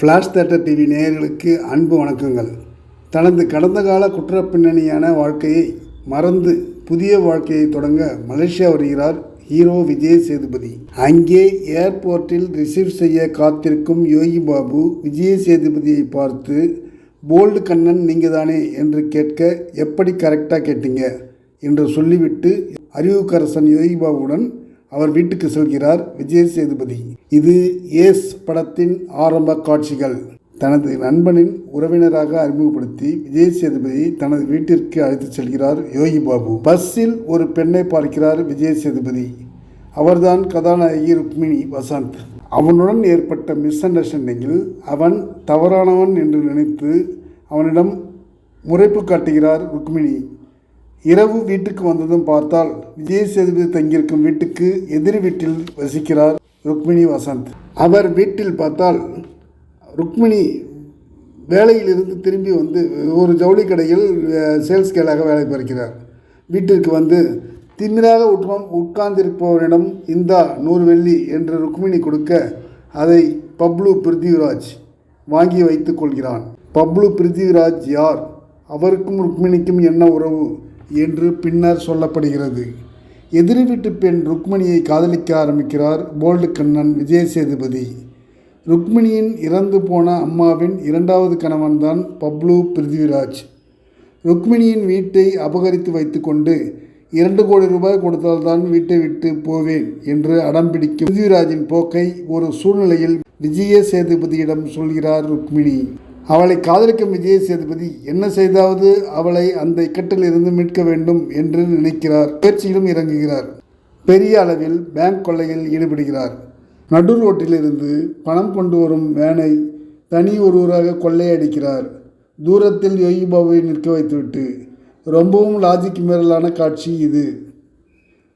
Flash theatre TV நேயர்களுக்கு அன்பு வணக்கங்கள். தனது கடந்த கால குற்ற பின்னணியான வாழ்க்கையை மறந்து புதிய வாழ்க்கையை தொடங்க மலேசியா வருகிறார் ஹீரோ விஜய் சேதுபதி. அங்கே ஏர்போர்ட்டில் ரிசீவ் செய்ய காத்திருக்கும் யோகி பாபு விஜய் சேதுபதியை பார்த்து போல்டு கண்ணன் நீங்கள் தானே என்று கேட்க எப்படி கரெக்டாக கேட்டீங்க? என்று சொல்லிவிட்டு அறிவுக்கரசன் யோகி பாபுவுடன் அவர் வீட்டுக்கு செல்கிறார் விஜய் சேதுபதி. இது ஏஸ் படத்தின் ஆரம்ப காட்சிகள். தனது நண்பனின் உறவினராக அறிமுகப்படுத்தி விஜய் சேதுபதி தனது வீட்டிற்கு அழைத்துச் செல்கிறார் யோகி பாபு. பஸ்ஸில் ஒரு பெண்ணை பார்க்கிறார் விஜய் சேதுபதி. அவர்தான் கதாநாயகி ருக்மிணி வசந்த். அவனுடன் ஏற்பட்ட மிஸ் அண்டர்ஸ்டாண்டிங்கில் அவன் தவறானவன் என்று நினைத்து அவனிடம் முறைப்பு காட்டுகிறார் ருக்மிணி. இரவு வீட்டுக்கு வந்ததும் பார்த்தால் விஜய் சேதுபதி தங்கியிருக்கும் வீட்டுக்கு எதிர் வீட்டில் வசிக்கிறார் ருக்மிணி வசந்த். அவர் வீட்டில் பார்த்தால் ருக்மிணி வேலையிலிருந்து திரும்பி வந்து ஒரு ஜவுளி கடையில் சேல்ஸ் கேலாக வேலை பார்க்கிறார். வீட்டிற்கு வந்து திமிராக உட்காம் உட்கார்ந்திருப்பவரிடம் இந்தா நூறு வெள்ளி என்று ருக்மிணி கொடுக்க அதை பப்ளு பிருத்திவிராஜ் வாங்கி வைத்துக் கொள்கிறான். பப்ளு பிருத்திவிராஜ் யார்? அவருக்கும் ருக்மிணிக்கும் என்ன உறவு? என்று பின்னர் சொல்லப்படுகிறது. எதிர் வீட்டு பெண் ருக்மிணியை காதலிக்க ஆரம்பிக்கிறார் போல்டு கண்ணன் விஜய சேதுபதி ருக்மிணியின் இறந்து போன அம்மாவின் இரண்டாவது கணவன்தான் பப்ளு பிருத்திவிராஜ் ருக்மிணியின் வீட்டை அபகரித்து வைத்துக்கொண்டு இரண்டு கோடி ரூபாய் கொடுத்தால்தான் வீட்டை விட்டு போவேன் என்று அடம்பிடிக்கும் பிருத்திவிராஜின் போக்கை ஒரு சூழ்நிலையில் விஜய சேதுபதியிடம் சொல்கிறார் ருக்மிணி. அவளை காதலிக்கும் விஜய சேதுபதி என்ன செய்தாவது அவளை அந்த இக்கட்டில் இருந்து மீட்க வேண்டும் என்று நினைக்கிறார். முயற்சியிலும் இறங்குகிறார். பெரிய அளவில் பேங்க் கொள்ளையில் ஈடுபடுகிறார். நடு ரோட்டிலிருந்து பணம் கொண்டு வரும் வேனை தனி ஒருவராக கொள்ளையடிக்கிறார். தூரத்தில் யோகி பாபுவை நிற்க வைத்துவிட்டு ரொம்பவும் லாஜிக் மீறலான காட்சி இது.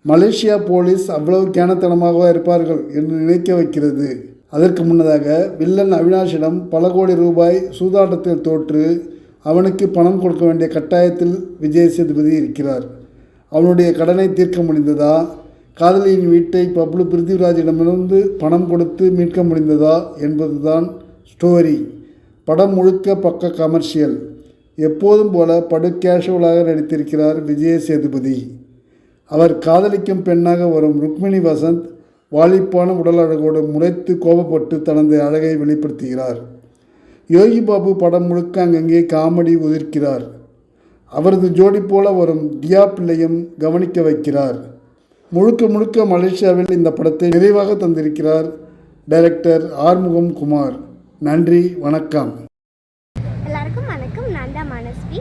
மலேசியா போலீஸ் அவ்வளவு கேனத்தனமாக இருப்பார்கள் என்று நினைக்க வைக்கிறது. அதற்கு முன்னதாக வில்லன் அவினாஷிடம் பல கோடி ரூபாய் சூதாட்டத்தில் தோற்று அவனுக்கு பணம் கொடுக்க வேண்டிய கட்டாயத்தில் விஜய் சேதுபதி இருக்கிறார். அவனுடைய கடனை தீர்க்க முடிந்ததா? காதலியின் வீட்டை பப்ளு பிருத்திவிராஜிடமிருந்து பணம் கொடுத்து மீட்க முடிந்ததா என்பதுதான் ஸ்டோரி படம் முழுக்க பக்க கமர்ஷியல் எப்போதும் போல படு கேஷுவலாக நடித்திருக்கிறார் விஜய சேதுபதி. அவர் காதலிக்கும் பெண்ணாக வரும் ருக்மிணி வசந்த் வாலிப்பான உடல் அழகோடு முறைத்து கோபப்பட்டு தனது அழகை வெளிப்படுத்துகிறார். யோகி பாபு படம் முழுக்க அங்கங்கே காமெடி உதிர்க்கிறார். அவரது ஜோடி போல வரும் தியா பிள்ளையும் கவனிக்க வைக்கிறார். முழுக்க முழுக்க மலேசியாவில் இந்த படத்தை நிறைவாக தந்திருக்கிறார் டைரக்டர் ஆறுமுகம் குமார். நன்றி வணக்கம். எல்லாருக்கும் வணக்கம். நான் தான் மனஸ்வி.